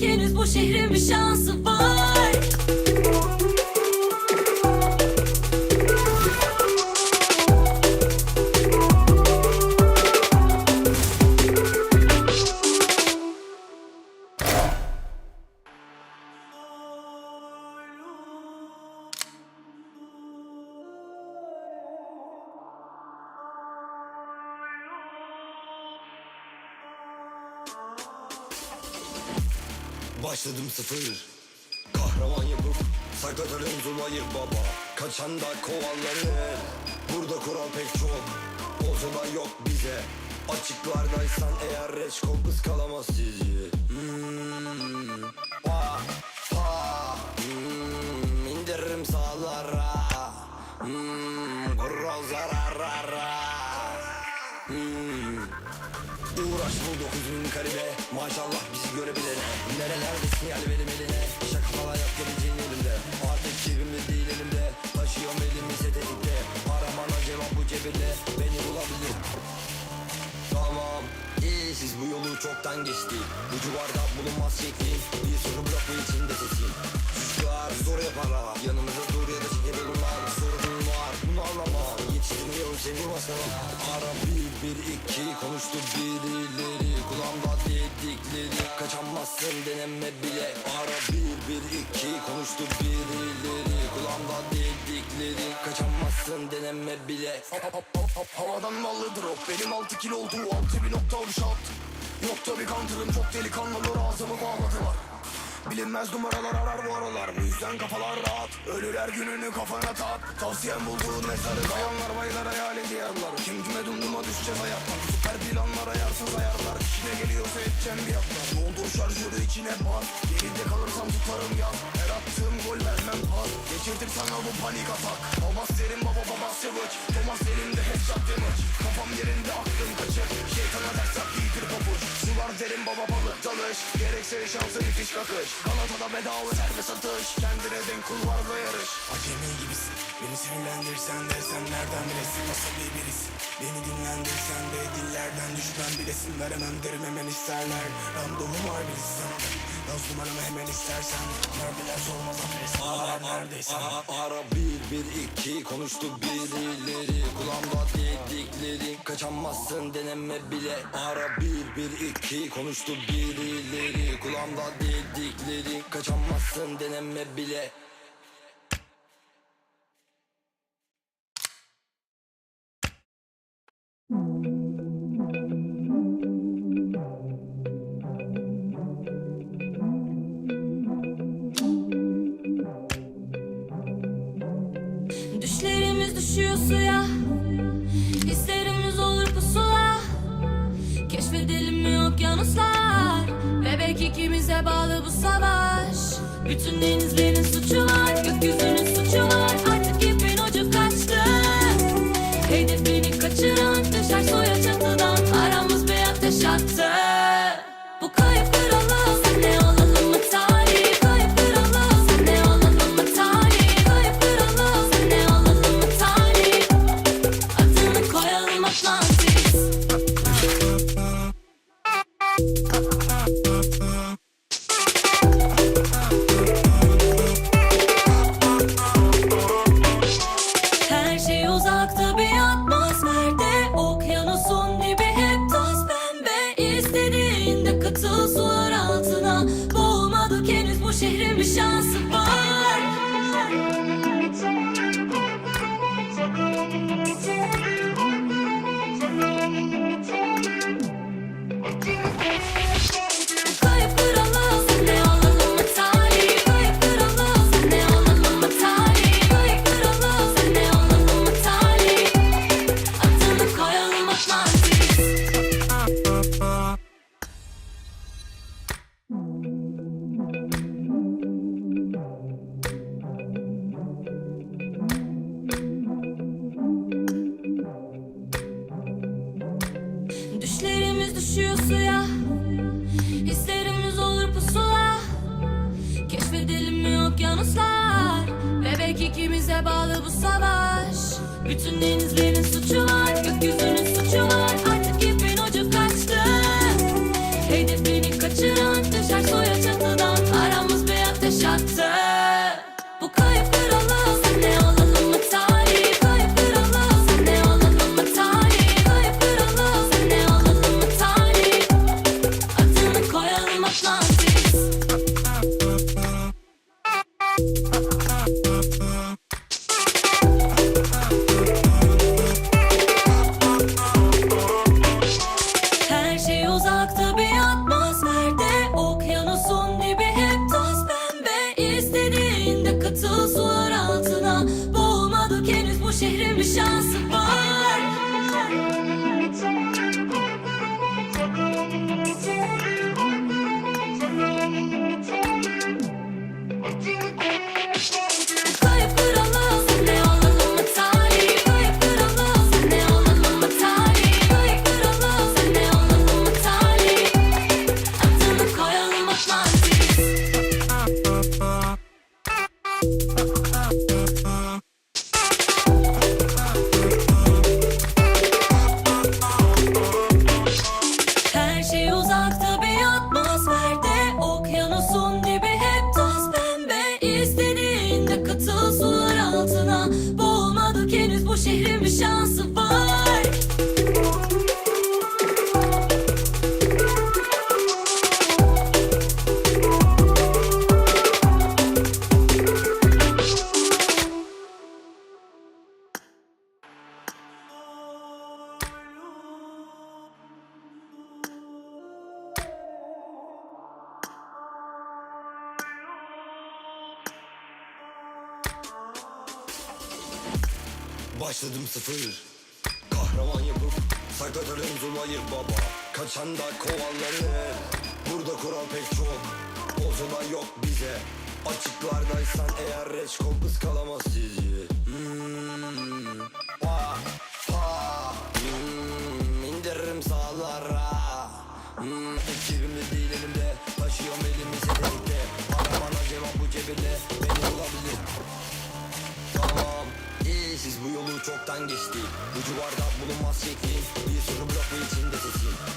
Henüz bu şehrin bir şansı var Başladım sıfır. Kahraman yapıp saklatırım zulayı baba. Kaçan da kovalanır Burada kural pek çok. Da yok bize. Açıklardaysan eğer reçkol ıskalamaz sizi. Hmm. Pa, pa, hmm. İndiririm sağlara. Hmm. Kural zararara. Hmm. Uğraş bu dokuz bin karibe. Maşallah bizi görebilene Nerelerdesin gel benim eline? Şaka falan yap geleceğin elimde. Artık cebimde değil elimde. Taşıyorum elimi setetikte Aramana cevap bu cebirle Beni bulabilir. Tamam. Siz bu yolu çoktan geçtik Bu civarda bulunmaz şeklin. Bir sürü blok bu içinde sesin. Çocuklar zor yapar ha Yanımıza Ara bir bir iki konuştu birileri Kulağımda dedikleri Kaçamazsın deneme bile. Ara bir bir iki konuştu birileri Kulağımda dedikleri Kaçamazsın deneme bile Havadan mallı drop? Benim altı kilo olduğu altı bir nokta uşat Yok tabi kantırım çok delikanlılar ağzımı bağladılar Bilinmez numaralar arar bu aralar. Bu yüzden kafalar rahat. Ölüler gününü kafana tat. Tavsiyem bulduğun mezarı Kayanlar baylar hayal ediyorlar. Kim kime dumduma düşeceğiz ayaklar Süper planlar ayarsız ayarlar. İşine geliyorsa edeceğim bir yaplar Doldur şarjörü içine bas. Geride kalırsam tutarım yaz. Her attığım gol vermem pas. Geçirtir sana bu panik atak. Babas derim baba baba sıvıç. Thomas elimde headshot damage. Kafam yerinde aklım kaçık Şeytana ders derim baba balık dalış. Gerekse şansı bitiş kakış. Galata'da bedava serbest atış. Kendine denk kulvarla yarış. Acemi gibisin. Beni sinirlendirsen de sen nereden bilesin? Nasıl bir birisin? Beni dinlendirsen de dillerden düşmem bilesin. Veremem derim hemen isterler. Randomum var bilirsin Yaz numaramı hemen istersen. Neredeler sormaz adres Ağlar neredeysen Ara bir bir iki konuştu birileri. Kulağımda dedikleri Kaçamazsın deneme bile. Ara bir bir iki konuştu birileri. Kulağımda dedikleri Kaçamazsın deneme bile düşüyor suya. Hislerimiz olur pusula. Keşfedelim mi okyanuslar. Ve belki ikimize bağlı bu savaş. Bütün denizlerin suçu var Gökyüzünün düşüyor suya. Hislerimiz olur pusula. Keşfedelim mi okyanuslar. Ve belki ikimize bağlı bu savaş. Bütün denizlerin suçu Başladım sıfır. Kahraman yapıp saklatırım zulayı baba. Kaçan da kovalanır Burada kural pek çok. Bozulan yok bize. Açıklardaysan eğer reçkol ıskalamaz sizi. Hmm. ah, ah, hmm. İndiririm sağlara. Hmm. Ekibimde değil elimde. Taşıyorum elimi sedekte Para bana cevap bu cebinde. Beni Tamam siz bu yolu çoktan geçti. Bu civarda bulunmaz şeklin Bir sürü blok ve içinde sesin